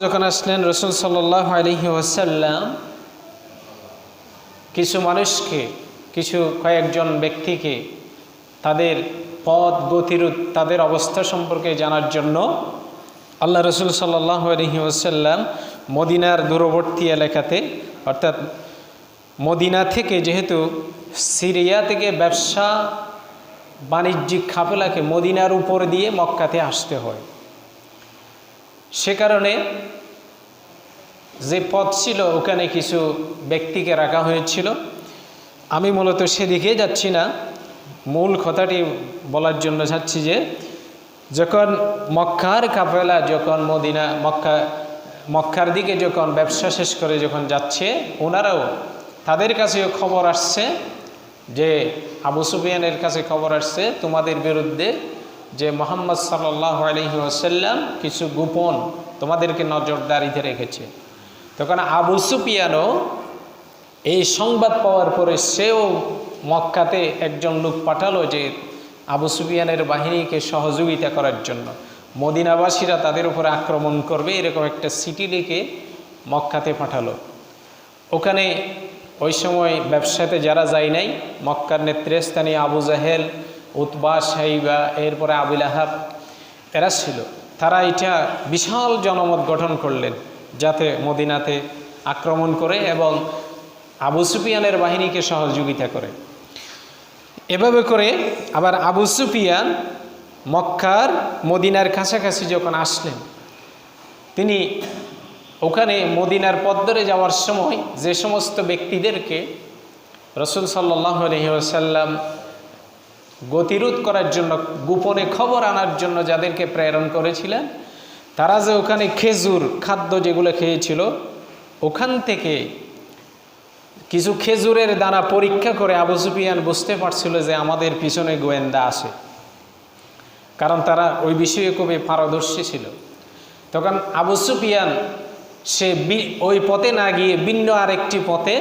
যখন আসলেন রসুল সাল্লাহ আলহি ওয়াসাল্লাম, কিছু মানুষকে, কিছু কয়েকজন ব্যক্তিকে তাদের পথ, গতিরোধ, তাদের অবস্থা সম্পর্কে জানার জন্য আল্লাহ রসুল সাল্লাহ আলহি ওয়াসাল্লাম মদিনার দূরবর্তী এলাকাতে, অর্থাৎ মদিনা থেকে যেহেতু সিরিয়া থেকে ব্যবসা বাণিজ্যিক খাপেলাকে মদিনার উপর দিয়ে মক্কাতে আসতে হয়। সে কারণে যে পথ ছিল, ওখানে কিছু ব্যক্তিকে রাখা হয়েছিল। আমি মূলত সেদিকে যাচ্ছি না। মূল কথাটি বলার জন্য যাচ্ছি যে, যখন মক্কার কাফেলা যখন মদিনা, মক্কা, মক্কার দিকে যখন ব্যবসা শেষ করে যখন যাচ্ছে, ওনারাও তাদের কাছেও খবর আসছে যে, আবু সুফিয়ানের কাছে খবর আসছে, তোমাদের বিরুদ্ধে যে মোহাম্মদ সাল্লাহ আলহি আসাল্লাম কিছু গোপন তোমাদেরকে নজরদারিতে রেখেছে। তখন আবু সুফিয়ানও এই সংবাদ পাওয়ার পরে সেও মক্কাতে একজন লোক পাঠালো যে আবু সুফিয়ানের বাহিনীকে সহযোগিতা করার জন্য। মদিনাবাসীরা তাদের উপরে আক্রমণ করবে, এরকম একটা সিটি লিখে মক্কাতে পাঠালো। ওখানে ওই সময় ব্যবসাতে যারা যায় নাই, মক্কার নেতৃস্থানীয় আবু জাহেল উতবা, সাইবা, এরপরে আবুল আহাব, এরা ছিল। তারা এটা বিশাল জনমত গঠন করলেন, যাতে মদিনাতে আক্রমণ করে এবং আবু সুফিয়ানের বাহিনীকে সহযোগিতা করে। এভাবে করে আবার আবু সুফিয়ান মক্কার মদিনার কাছাকাছি যখন আসলেন, তিনি ওখানে মদিনার পথ ধরে যাওয়ার সময় যে সমস্ত ব্যক্তিদেরকে রসুল সাল্লাহ আলহিহাসাল্লাম গতিরোধ করার জন্য, গোপনে খবর আনার জন্য যাদেরকে প্রেরণ করেছিলেন, তারা যে ওখানে খেজুর খাদ্য যেগুলো খেয়েছিল, ওখান থেকে কিছু খেজুরের দানা পরীক্ষা করে আবু সুফিয়ান বুঝতে পারছিল যে আমাদের পিছনে গোয়েন্দা আসে কারণ তারা ওই বিষয়ে খুবই পারদর্শী ছিল। তখন আবু সুফিয়ান সে ওই পথে না গিয়ে ভিন্ন আরেকটি পথে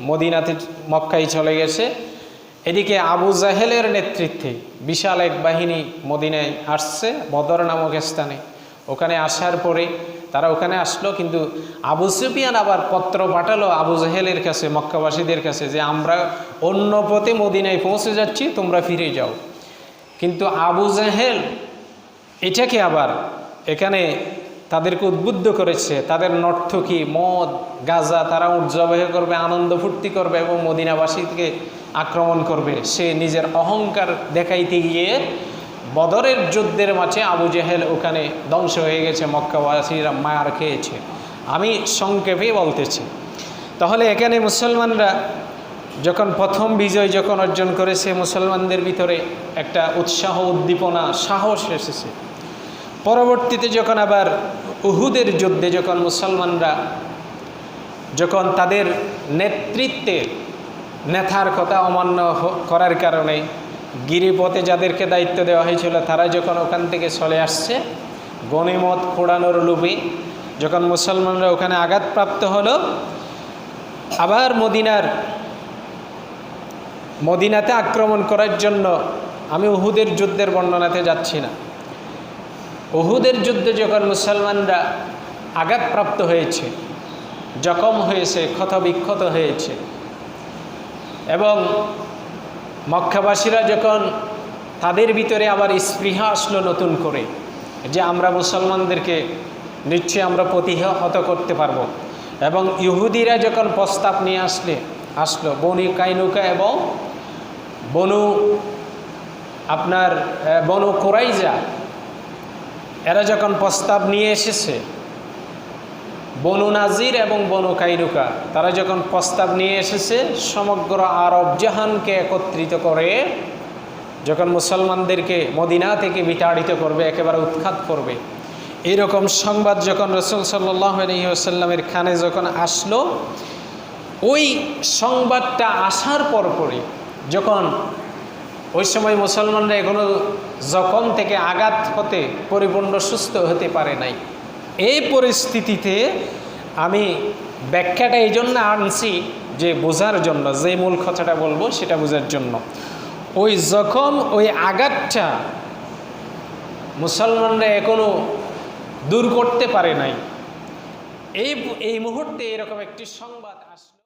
মদিনাতে, মক্কায় চলে গেছে। এদিকে আবু জাহেলের নেতৃত্বে বিশাল এক বাহিনী মদিনায় আসছে, বদর নামক স্থানে। ওখানে আসার পরে তারা ওখানে আসলো, কিন্তু আবু সুফিয়ান আবার পত্র পাঠালো আবু জাহেলের কাছে, মক্কাবাসীদের কাছে যে, আমরা অন্য পথে মদিনায় পৌঁছে যাচ্ছি, তোমরা ফিরে যাও। কিন্তু আবু জাহেল এটাকে আবার এখানে তাদেরকে উদ্বুদ্ধ করেছে, তাদের নর্থকী মদ, গাজা তারা উৎজবাহ করবে, আনন্দ ফুর্তি করবে এবং মদিনাবাসীকে আক্রমণ করবে। সে নিজের অহংকার দেখাইতে গিয়ে বদরের যুদ্ধের মাঝে আবু জেহেল ওখানে ধ্বংস হয়ে গেছে, মক্কাবাসীরা মায়ার খেয়েছে। আমি সংক্ষেপে বলতেছি। তাহলে এখানে মুসলমানরা যখন প্রথম বিজয় যখন অর্জন করেছে, মুসলমানদের ভিতরে একটা উৎসাহ, উদ্দীপনা, সাহস এসেছে। পরবর্তীতে যখন আবার উহুদের যুদ্ধে যখন মুসলমানরা যখন তাদের নেতৃত্বে নেতার কথা অমান্য করার কারণে গিরিপথে যাদেরকে দায়িত্ব দেওয়া হয়েছিল, তারা যখন ওখান থেকে চলে আসছে, গণিমত খোড়ানোর লোভে যখন মুসলমানরা ওখানে আঘাতপ্রাপ্ত হলো, আবার মদিনার, মদিনাতে আক্রমণ করার জন্য আমি উহুদের যুদ্ধের বর্ণনাতে যাচ্ছি না। উহুদের যুদ্ধে যখন মুসলমানরা আঘাতপ্রাপ্ত হয়েছে, জখম হয়েছে, ক্ষতবিক্ষত হয়েছে এবং মক্কাবাসীরা যখন তাদের ভিতরে আবার স্পৃহা আসলো নতুন করে, যে আমরা মুসলমানদেরকে নিশ্চয়ই আমরা প্রতিহত করতে পারব। এবং ইহুদিরা যখন প্রস্তাব নিয়ে আসলে, আসলো, বনি কাইনুকা এবং বনু আপনার বনু কোরাইজা, এরা যখন প্রস্তাব নিয়ে এসেছে বনু নাজির এবং বনু কাইনুকা তারা যখন প্রস্তাব নিয়ে এসেছে, সমগ্র আরব জাহানকে একত্রিত করে যখন মুসলমানদেরকে মদিনা থেকে বিতাড়িত করবে, একেবারে উৎখাত করবে। এরকম সংবাদ যখন রসুল সাল্লাসাল্লামের খানে যখন আসলো, ওই সংবাদটা আসার পর পরপরই যখন ওই সময় মুসলমানরা এখনও জখম থেকে আঘাত হতে, পরিপূর্ণ সুস্থ হতে পারে নাই এই পরিস্থিতিতে আমি ব্যাখ্যাটা এই জন্য আনছি যে বোঝার জন্য, যে মূল কথাটা বলব সেটা বোঝার জন্য। ওই জখম ওই আঘাতটা মুসলমানরা এখনও দূর করতে পারে নাই, এই এই মুহূর্তে এরকম একটি সংবাদ আসলো।